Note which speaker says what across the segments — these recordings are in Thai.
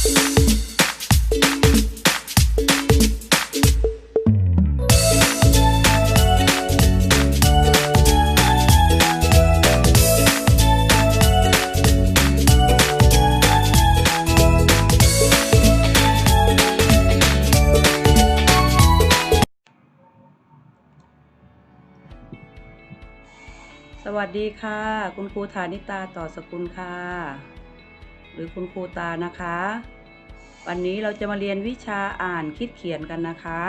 Speaker 1: สวัสดีค่ะ คุณครูฐานิตาต่อสกุลค่ะ หรือคุณครูตานะคะ วันนี้เราจะมาเรียนวิชาอ่านคิดเขียนกันนะคะ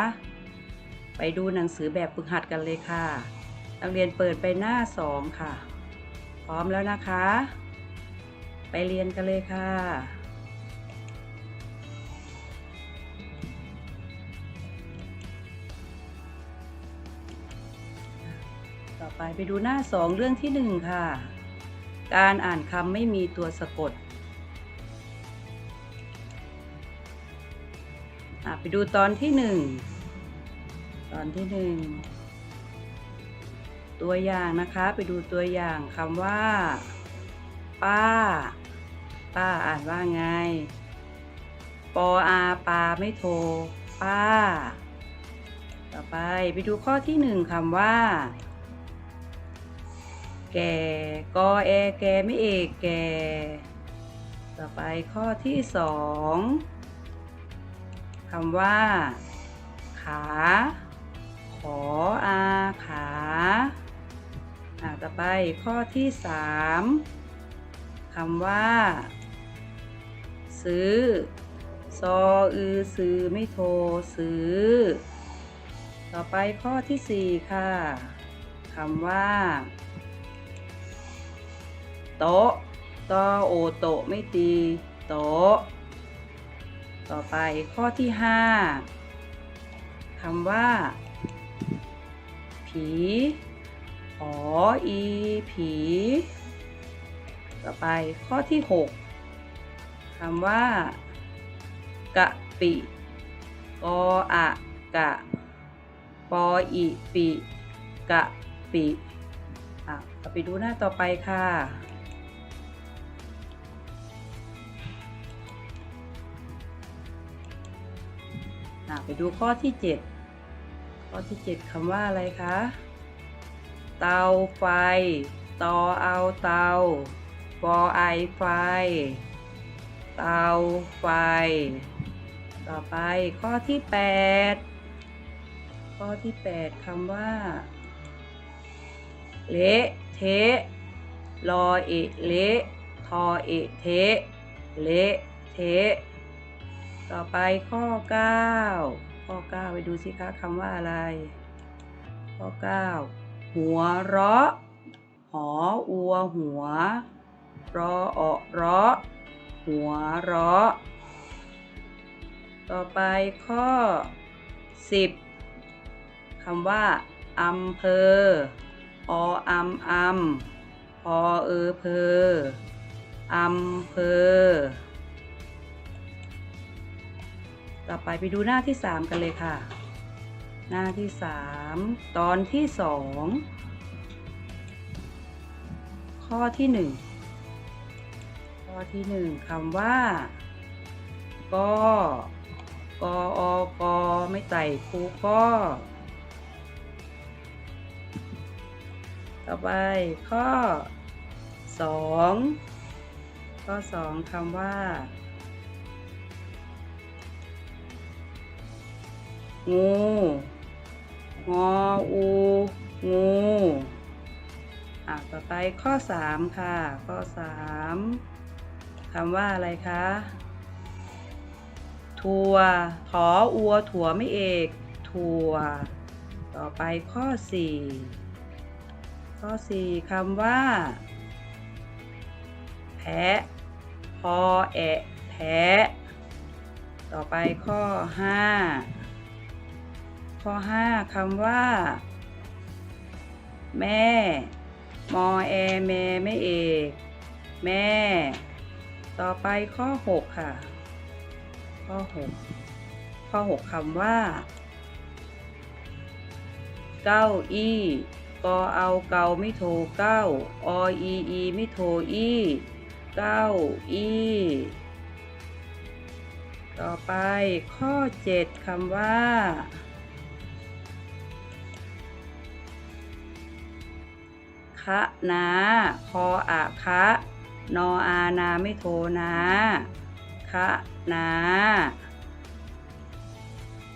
Speaker 1: ไปดูหนังสือแบบฝึกหัดกันเลยค่ะ นักเรียนเปิดไปหน้าสองค่ะ พร้อมแล้วนะคะ ไปเรียนกันเลยค่ะต่อไปไปดูหน้าสองเรื่องที่หนึ่งค่ะ การอ่านคำไม่มีตัวสะกด ไปดูตอนที่หนึ่งตอนที่หนึ่งตัวอย่างนะคะไปดูตัวอย่างคำว่า ป้า ป้าอ่านว่าไงปออาปาไม่โทรป้า ต่อไปไปดูข้อที่หนึ่งคำว่า แก่กอแอแกไม่เอกแก่ ต่อไปข้อที่สอง คำว่า ขา ขออาขาอ่าต่อไปข้อที่สามคำว่า ซื้อ ซออือซื้อไม่โทรซื้อ ต่อไปข้อที่สี่ค่ะคำว่าโต๊ะตอโอโตไม่ตีโต๊ะ ต่อไปข้อที่ห้าคำว่า ผีออีผี ต่อไปข้อที่หกคำว่า กะปิกออะกะปออีปิกะปิอะเราไปดูหน้าต่อไปค่ะ ไปดูข้อที่ 7 ข้อที่ 7คำว่าอะไรคะ เตาไฟ ตอเอาเตาปอไอไฟ เตาไฟ ต่อไปข้อที่ 8 ข้อที่ 8คำว่า เละเทะรอเอะเละทอเอะเทะเละเทะ ต่อไปข้อ 9 ข้อ 9 ไปดูสิคะคำว่าอะไร ข้อ 9 หัวเราะ หออัวหัว รอเอะเราะ หัวเราะ ต่อไปข้อ 10 คำว่าอำเภอ ออำอำพอเออเพออำเภอ ต่อไปไปดูหน้าที่ 3 กันเลยค่ะ หน้าที่ 3 ตอนที่ 2 ข้อที่ 1 ข้อที่ 1คำว่า กกออกอไม่ไต่คูก็ต่อไปข้อ 2 ข้อ 2คำว่า งูงออู งูอะต่อไปข้อ3ค่ะ ข้อ3คำว่าอะไรคะทัวถออัวถั่วไม่เอกทัวต่อไปข้อ4ข้อ4คำว่า แพะพอแอะแพะต่อไปข้อ5 ข้อ 5 คำว่า แม่ มอแอแม่ไม่เอกแม่ ต่อไปข้อ 6 ค่ะ ข้อ 6 ข้อ 6 คำว่า เก้าอี้กอเอาเกาไม่โทรเก้าออีอีไม่โทรอี้เก้าอี้ต่อไปข้อ 7คำว่าะนาคออะคะนออานาไม่โทนาคะนา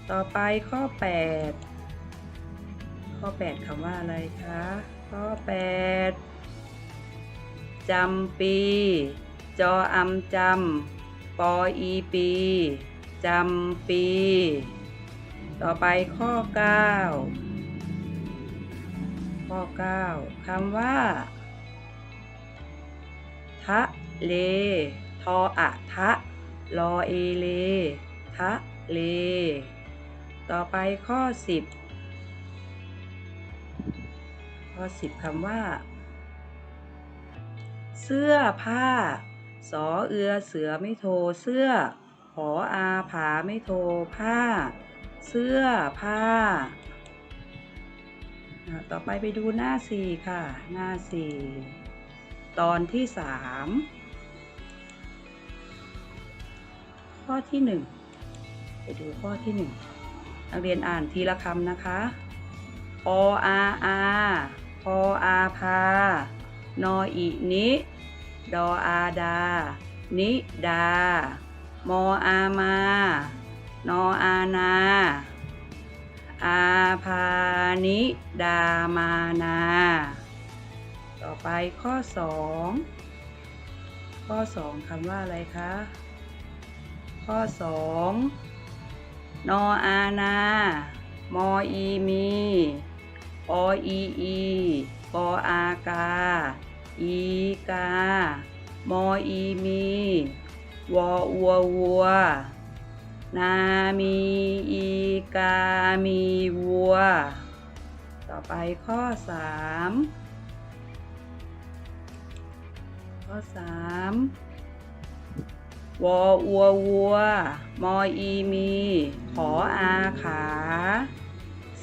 Speaker 1: ต่อไปข้อ 8 ข้อ 8คำว่าอะไรคะ ข้อ 8จำปี จออำจำปออีปีจำปี ต่อไปข้อ 9 ข้อ 9คำว่า ทะเล ทออะทะ รอเอเล ทะเล ต่อไปข้อ 10 ข้อ 10คำว่า เสื้อผ้า สอเอือเสือไม่โท เสื้อ หออาผาไม่โท ผ้า เสื้อผ้า ต่อไปไปดูหน้าสี่ค่ะ หน้าสี่ตอนที่สามข้อที่หนึ่งไปดูข้อที่หนึ่งนักเรียนอ่านทีละคำนะคะออาอาพออาพานออินิดออาดา นิดามออามา นออานา อาพานิดามานา ต่อไปข้อสองข้อสองคำว่าอะไรคะ ข้อสองนออานา มออีมีออีอีปออากา อีกา มออีมี วออัววัว นามีอีกา มีวัว ต่อไปข้อสามข้อสามวออัววัว มออีมี ขออาขา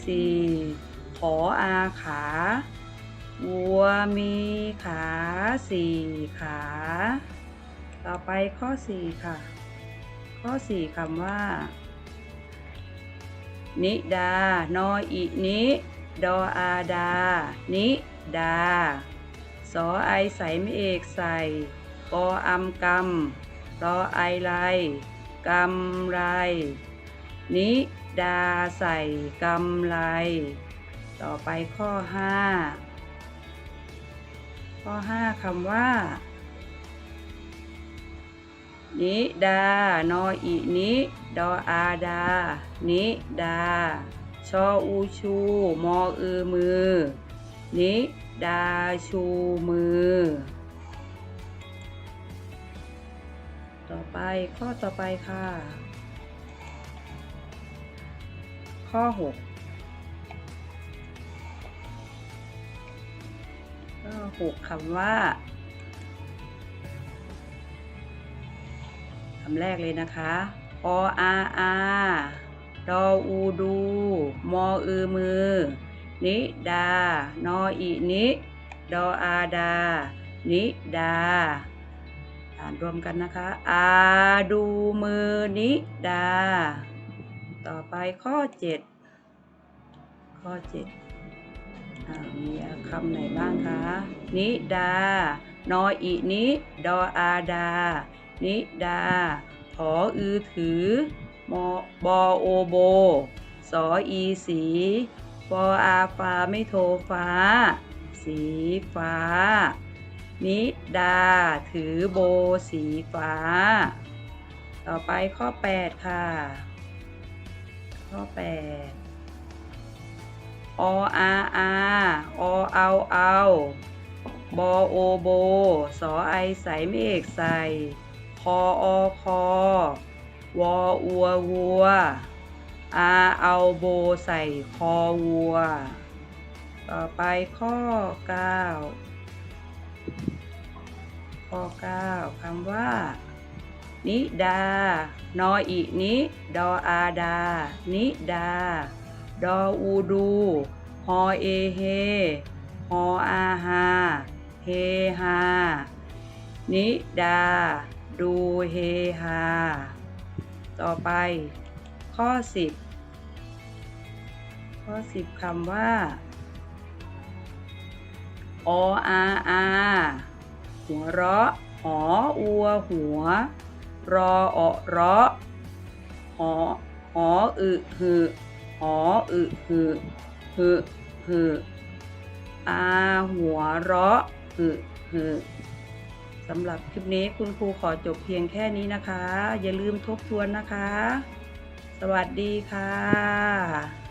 Speaker 1: สี่ขออาขา วัวมีขาสี่ขา ต่อไปข้อสี่ค่ะ ข้อสี่คำว่า นิดา นออินิดออาดา นิดา สอไอใส่ไม่เอกใส่กออำกำรอไอไรกำไร นิดาใส่กำไร ต่อไปข้อห้าข้อห้าคำว่า นิดา นออินิดออาดา นิดา ชออูชู มออือมือ นิดาชูมือ ต่อไปข้อต่อไปค่ะ ข้อ6ข้อ6คำว่า คำแรกเลยนะคะ ออาอาดออูดู มออือมือ นิดา นออินิ ดออาดา นิดา อ่านรวมกันนะคะ อาดูมือ นิดา ต่อไปข้อ 7 ข้อ 7 มีคำไหนบ้างคะ นิดา นออินิ ดออาดา นิดา ขออือถือ มบอโอโบ สออีสีปออาฟ้าไม่โทฟ้า สีฟ้า นิดา ถือโบสีฟ้า ต่อไปข้อ 8 ค่ะ ข้อ 8ออาอาอเอาเอา บอโอโบ สอไอใส่เมฆใส่ คออคอวออัววัวอาเอาโบใส่คอวัว ต่อไปข้อ 9 ข้อ 9คำว่า นิดา นออินิดออาดา นิดา ดออูดูฮอเอเฮฮออาฮาเฮฮานิดา ดูเฮฮา ต่อไป ข้อสิบข้อสิบคำว่า ออาอาหัวเราะหออัวหัว รออะเราะหอหออึหือหออึหือหือหืออาหัวเราะหือหือ สำหรับคลิปนี้คุณครูขอจบเพียงแค่นี้นะคะ อย่าลืมทบทวนนะคะ สวัสดีค่ะ